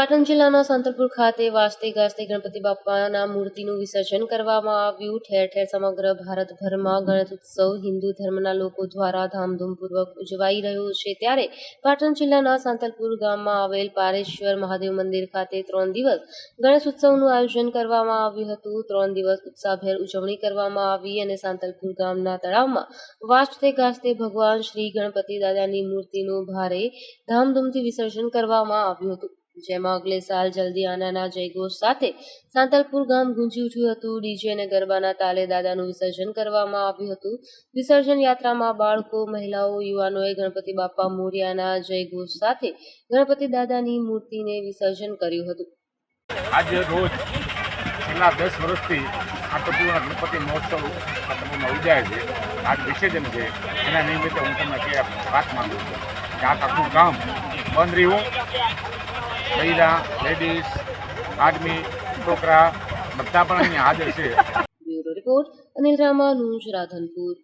પાટણ જિલ્લાના સાંતલપુર ખાતે વાજતે ગાજતે ગણપતિ બાપાના મૂર્તિનું વિસર્જન કરવામાં આવ્યું. ઠેર ઠેર સમગ્ર ભારતભરમાં ગણેશ ઉત્સવ હિન્દુ ધર્મના લોકો દ્વારા ધામધૂમપૂર્વક ઉજવાઈ રહ્યો છે. ત્યારે પાટણ જિલ્લાના સાંતલપુર ગામમાં આવેલ પારેશ્વર મહાદેવ મંદિર ખાતે ત્રણ દિવસ ગણેશ ઉત્સવનું આયોજન કરવામાં આવ્યું હતું. ત્રણ દિવસ ઉત્સાહભેર ઉજવણી કરવામાં આવી અને સાંતલપુર ગામના તળાવમાં વાજતે ગાજતે ભગવાન શ્રી ગણપતિ દાદાની મૂર્તિનું ભારે ધામધૂમથી વિસર્જન કરવામાં આવ્યું હતું. જેમાં અગલે સાલ જલ્દી આનાના જયઘોષ સાથે સાંતલપુર ગામ ગુંજી ઉઠ્યું હતું. ડીજે અને ગરબાના તાલે દાદાનું વિસર્જન કરવામાં આવ્યું હતું. વિસર્જન યાત્રામાં બાળકો, મહિલાઓ, યુવાનોએ ગણપતિ બાપા મોર્યાના જયઘોષ સાથે ગણપતિ દાદાની મૂર્તિને વિસર્જન કર્યું હતું. આજે રોજ છેલ્લા દસ વર્ષથી આટપુરના ગણપતિ મહોત્સવ આટપુરમાં ઉજાય છે. આજ વિસર્જન છે. એના નિમિત્તે હું તમને વાત માંગુ છું. કે આ આખું ગામ બંધ રહ્યું. મહિલા લેડીઝ આદમી છોકરા બધા પણ અહીંયા હાજર છે. Bureau report Radhanpur.